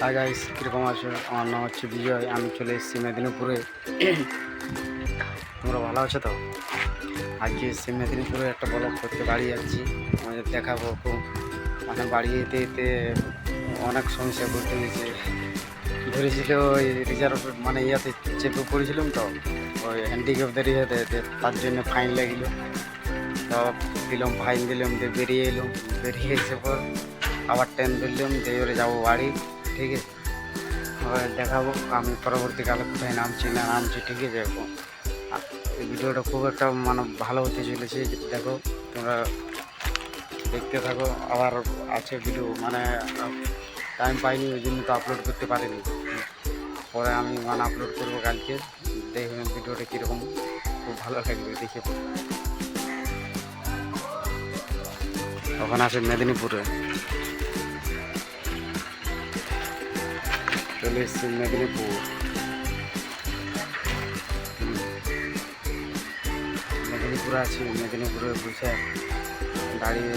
Hi guys কীরকম আছো? আমার নাম হচ্ছে বিজয়। আমি চলে এসেছি মেদিনীপুরে। তোমরা ভালো আছো তো? আজকে এসেছি মেদিনীপুরে একটা ব্লগ করতে বাড়ি যাচ্ছি। আমাদের দেখাবো খুব। মানে বাড়ি যেতে যেতে অনেক সমস্যা করতে গেছে ধরেছিল ওই রিজার্ভ মানে ইয়াতে চেপে পড়েছিলাম তো, ওই হ্যান্ডিক্যাপদের ইয়েতে তার জন্য ফাইন লাগিল। তো দিলাম ফাইন দিলাম, দিয়ে বেরিয়ে এলাম। বেরিয়ে এসে পর আবার ট্রেন ধরলাম, দিয়ে এবারে যাব বাড়ি। ঠিক আছে। দেখাবো, আমি পরবর্তীকালে কোথায় নামছি না নামছি, ঠিক আছে এই ভিডিওটা খুব একটা মানে ভালো হতে চলেছে, দেখো, তোমরা দেখতে থাকো। আবার আছে ভিডিও মানে টাইম পাইনি, ওই জন্য তো আপলোড করতে পারিনি। পরে আমি মানে আপলোড করব কালকে দেখবেন ভিডিওটা কীরকম, খুব ভালো লাগবে দেখে। তখন আছে মেদিনীপুরে। চলে এসেছি মেদিনীপুর। মেদিনীপুরে আছি মেদিনীপুরে বসে দাঁড়িয়ে